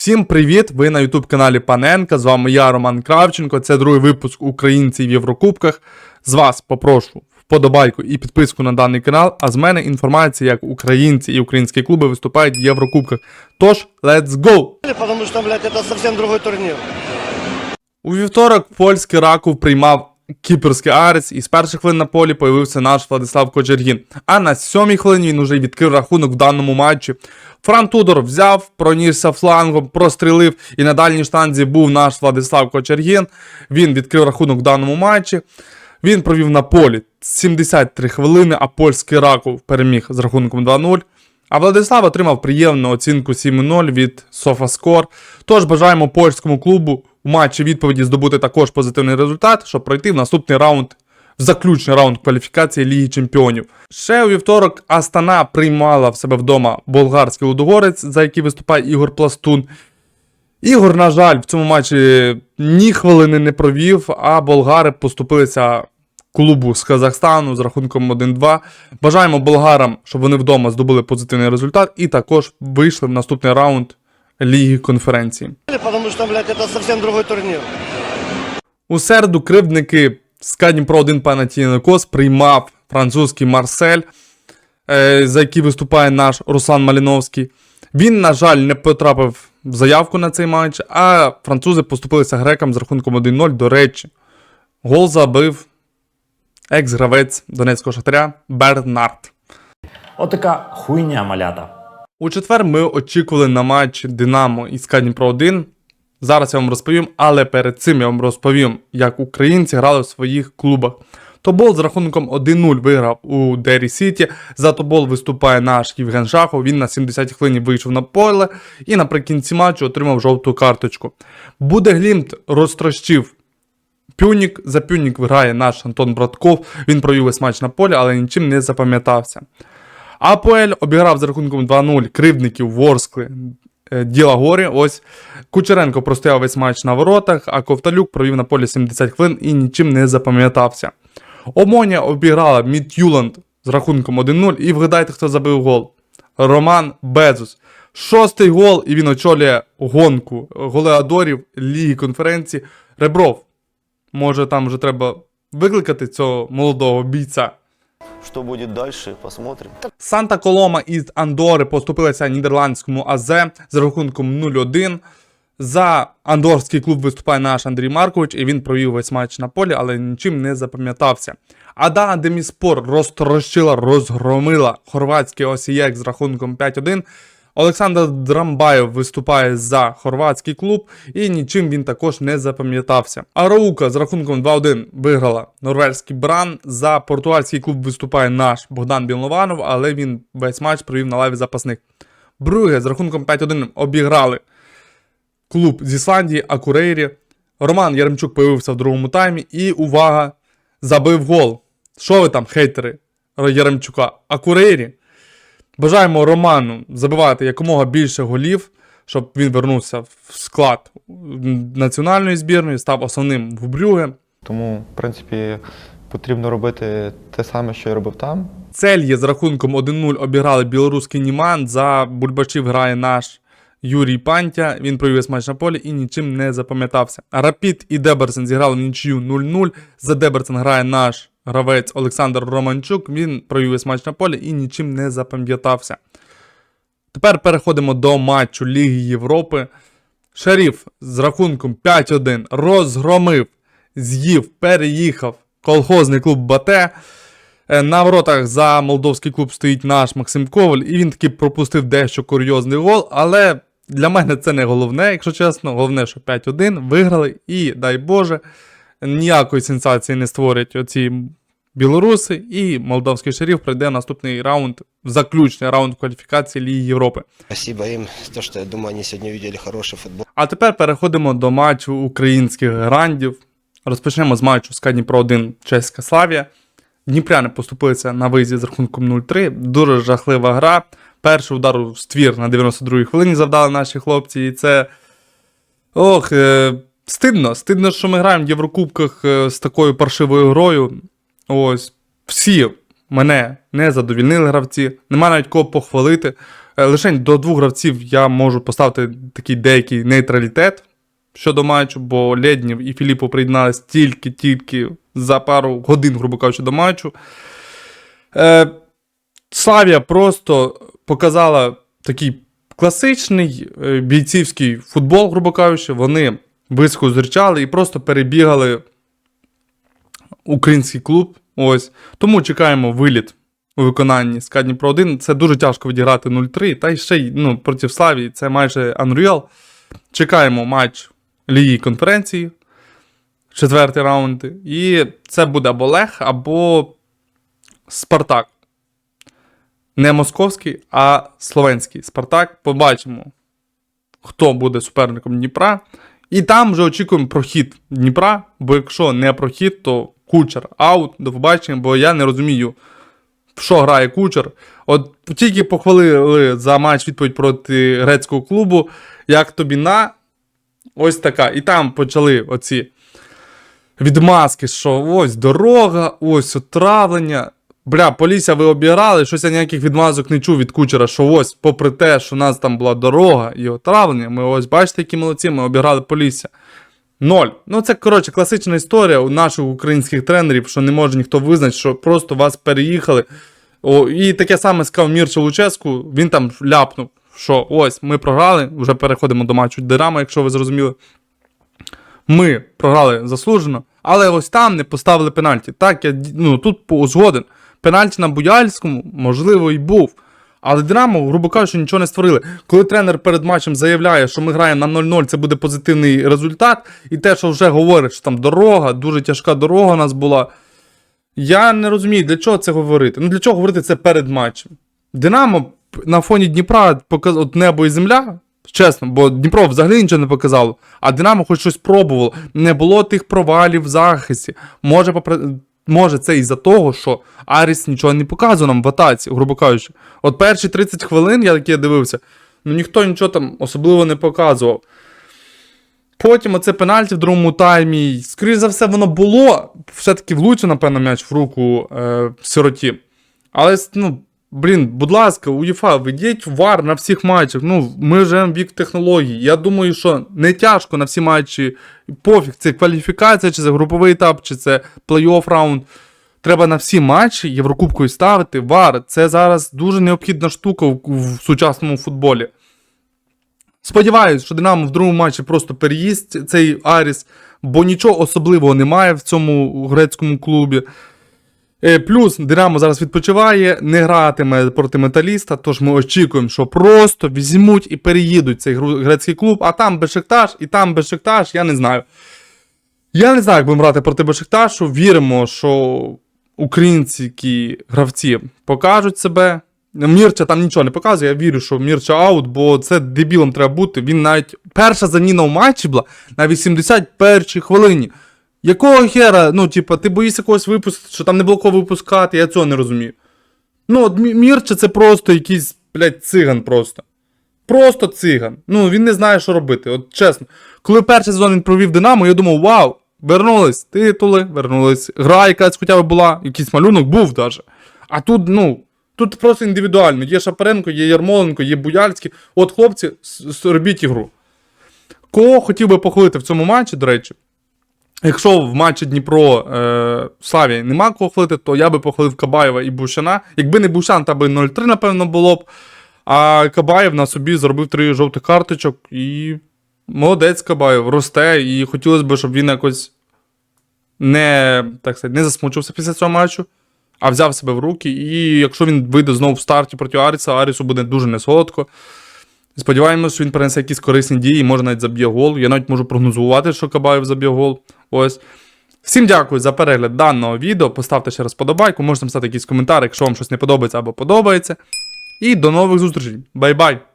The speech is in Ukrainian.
Всім привіт! Ви на youtube каналі Паненка. З вами я, Роман Кравченко. Це другий випуск українців в Єврокубках. З вас попрошу вподобайку і підписку на даний канал. А з мене інформація, як українці і українські клуби виступають в Єврокубках. Тож, let's go! Потому что, блядь, это совсем другой турнир. У вівторок польський Раков приймав кіпрський Арес, і з перших хвилин на полі появився наш Владислав Кочергін. А на сьомій хвилині він уже відкрив рахунок в даному матчі. Фран Тудор взяв, пронісся флангом, прострілив, і на дальній штанзі був наш Владислав Кочергін. Він відкрив рахунок в даному матчі. Він провів на полі 73 хвилини, а польський Раков переміг з рахунком 2-0. А Владислав отримав приємну оцінку 7-0 від SofaScore. Тож бажаємо польському клубу у матчі відповіді здобути також позитивний результат, щоб пройти в наступний раунд, в заключний раунд кваліфікації Ліги Чемпіонів. Ще у вівторок Астана приймала в себе вдома болгарський Лудогорець, за який виступає Ігор Пластун. Ігор, на жаль, в цьому матчі ні хвилини не провів, а болгари поступилися клубу з Казахстану з рахунком 1-2. Бажаємо болгарам, щоб вони вдома здобули позитивний результат і також вийшли в наступний раунд Ліги конференції. Потому что, блядь, это совсем другой турнир. У середу кривдники з Дніпро 1 Панатінекос приймав французький Марсель, е, за який виступає наш Руслан Маліновський. Він, на жаль, не потрапив в заявку на цей матч, а французи поступилися грекам з рахунком 1-0. До речі, гол забив екс-гравець Донецького шахтаря Бернард. Отака хуйня малята. У четвер ми очікували на матч Динамо і СКА Дніпро 1. Зараз я вам розповім, але перед цим я вам розповім, як українці грали в своїх клубах. Тобол з рахунком 1-0 виграв у Дері Сіті. За Тобол виступає наш Євген Шахов. Він на 70-й хвилині вийшов на поле і наприкінці матчу отримав жовту карточку. Буде Глімт розтрощив Пюнік. За Пюнік виграє наш Антон Братков. Він провів весь матч на полі, але нічим не запам'ятався. Апоель обіграв за рахунком 2-0 кривдників Ворскли е, Діла Горі. Ось Кучеренко простояв весь матч на воротах, а Ковталюк провів на полі 70 хвилин і нічим не запам'ятався. Омоня обіграла Мідтюланд з рахунком 1-0. І вгадайте, хто забив гол. Роман Безус. Шостий гол, і він очолює гонку голеадорів Ліги конференції. Ребров. Може, там вже треба викликати цього молодого бійця. Что буде далі, посмотрим. Санта Колома із Андори поступилася нідерландському АЗ з рахунком 0-1. За андорський клуб виступає наш Андрій Маркович, і він провів весь матч на полі, але нічим не запам'ятався. Адана Деміспор розтрощила, розгромила хорватський Осієк з рахунком 5-1. Олександр Драмбаєв виступає за хорватський клуб, і нічим він також не запам'ятався. Араука з рахунком 2-1 виграла норвезький бран. За португальський клуб виступає наш Богдан Білнованов, але він весь матч провів на лаві запасних. Брюге з рахунком 5-1 обіграли клуб з Ісландії Акурейрі. Роман Яремчук появився в другому таймі і увага! Забив гол. Що ви там, хейтери Яремчука? Акурейрі? Бажаємо Роману забивати якомога більше голів, щоб він вернувся в склад національної збірної, став основним в Брюге. Тому, в принципі, потрібно робити те саме, що я робив там. Цельє з рахунком 1-0 обіграли білоруський Німан. За Бульбачів грає наш Юрій Пантя. Він провів весь матч на полі і нічим не запам'ятався. Рапід і Деберсен зіграли нічию 0-0. За Деберсен грає наш гравець Олександр Романчук. Він провів матч на полі і нічим не запам'ятався. Тепер переходимо до матчу Ліги Європи. Шеріф з рахунком 5-1 розгромив, з'їв, переїхав колхозний клуб Бате. Е, На воротах за молдовський клуб стоїть наш Максим Коваль, і він таки пропустив дещо курйозний гол, але для мене це не головне, якщо чесно. Головне, що 5-1 виграли, і дай Боже, ніякої сенсації не створять оці білоруси, і молдовський шеріф пройде наступний раунд, заключний раунд кваліфікації Ліги Європи. Спасибо им, то, что, я думаю, они сегодня увидели хороший футбол. А тепер переходимо до матчу українських грандів. Розпочнемо з матчу СКА Дніпро 1 Чеська Славія. Дніпряни поступилися на виїзді з рахунком 0-3. Дуже жахлива гра. Перший удар у ствір на 92-й хвилині завдали наші хлопці. І це. Ох, е... стидно. Стидно, що ми граємо в Єврокубках е, з такою паршивою грою. Ось, всі мене не задовільнили гравці. Нема навіть кого похвалити. Е, Лишень до двох гравців я можу поставити такий деякий нейтралітет щодо матчу, бо Леднів і Філіппо приєднались тільки-тільки за пару годин, грубо кажучи, до матчу. Е, Славія просто показала такий класичний е, бійцівський футбол, грубо кажучи. Вони близько зустрічали і просто перебігали український клуб. Ось. Тому чекаємо виліт у виконанні СКА Дніпро 1. Це дуже тяжко відіграти 0-3. Та й ще й ну, проти Славії це майже Unreal. Чекаємо матч Ліги конференції. Четвертий раунд. І це буде або Лех, або Спартак. Не московський, а словенський Спартак. Побачимо, хто буде суперником Дніпра. І там вже очікуємо прохід Дніпра, бо якщо не прохід, то кучер аут, до побачення, бо я не розумію, в що грає кучер. От тільки похвалили за матч відповідь проти грецького клубу, як тобі на. Ось така. І там почали оці відмазки, що ось дорога, ось отравлення. Бля, Полісся ви обіграли, щось я ніяких відмазок не чув від кучера, що ось, попри те, що у нас там була дорога і отравлення, ми ось бачите, які молодці, ми обіграли Полісся. Ноль. Ну, це, коротше, класична історія у наших українських тренерів, що не може ніхто визнати, що просто вас переїхали. О, і таке саме сказав Мірча Луческу, він там ляпнув, що ось ми програли, вже переходимо до матчу Динамо, якщо ви зрозуміли. Ми програли заслужено, але ось там не поставили пенальті. Так, я ну, тут згоден. Пенальті на Буяльському, можливо, і був. Але Динамо, грубо кажучи, нічого не створили. Коли тренер перед матчем заявляє, що ми граємо на 0-0, це буде позитивний результат, і те, що вже говорить, що там дорога, дуже тяжка дорога у нас була. Я не розумію, для чого це говорити. Ну для чого говорити це перед матчем? Динамо на фоні Дніпра от небо і земля. Чесно, бо Дніпро взагалі нічого не показало, а Динамо хоч щось пробувало. Не було тих провалів в захисті. Може, попри... Може, це із-за того, що Аріс нічого не показує нам в атаці, грубо кажучи. От перші 30 хвилин, я такі дивився, ну ніхто нічого там особливо не показував. Потім оце пенальті в другому таймі. Скоріше за все, воно було. Все-таки влучив, напевно, м'яч в руку е, сироті. Але, ну, блін, будь ласка, УЄФА, ведіть вар на всіх матчах. Ну, ми живемо вік технологій. Я думаю, що не тяжко на всі матчі. Пофіг, це кваліфікація, чи це груповий етап, чи це плей-офф раунд. Треба на всі матчі Єврокубкою ставити. Вар. Це зараз дуже необхідна штука в, в сучасному футболі. Сподіваюсь, що Динамо в другому матчі просто переїсть цей Аріс, бо нічого особливого немає в цьому грецькому клубі. Е, Плюс Динамо зараз відпочиває, не гратиме проти металіста, тож ми очікуємо, що просто візьмуть і переїдуть цей грецький клуб, а там Бешикташ, і там Бешикташ, я не знаю. Я не знаю, як будемо грати проти Бешикташу. Віримо, що українські гравці покажуть себе. Мірча там нічого не показує, я вірю, що Мірча аут, бо це дебілом треба бути. Він навіть перша заміна у матчі була на 81-й хвилині. Якого хера, ну, типа, ти боїшся когось випустити, що там не було кого випускати, я цього не розумію. Ну, от Мі- Мірча це просто якийсь, блядь, циган просто. Просто циган. Ну, він не знає, що робити. От чесно. Коли перший сезон він провів Динамо, я думав, вау, вернулись титули, вернулись. Гра якась хоча б була, якийсь малюнок був даже. А тут, ну, тут просто індивідуально. Є Шапаренко, є Ярмоленко, є Буяльський. От, хлопці, робіть ігру. Кого хотів би похвалити в цьому матчі, до речі, Якщо в матчі Дніпро е, Славі нема кого то я би похвалив Кабаєва і Бущана. Якби не Бущан, то би 0-3, напевно, було б. А Кабаєв на собі зробив три жовтих карточок і молодець Кабаєв, росте, і хотілося б, щоб він якось не, так сказати, не засмучився після цього матчу, а взяв себе в руки. І якщо він вийде знову в старті проти Аріса, Арісу буде дуже несолодко. Сподіваємося, що він принесе якісь корисні дії, може навіть заб'є гол. Я навіть можу прогнозувати, що Кабаєв заб'є гол. Ось. Всім дякую за перегляд даного відео. Поставте ще раз подобайку, можете написати якийсь коментар, якщо вам щось не подобається або подобається. І до нових зустрічей. Бай-бай!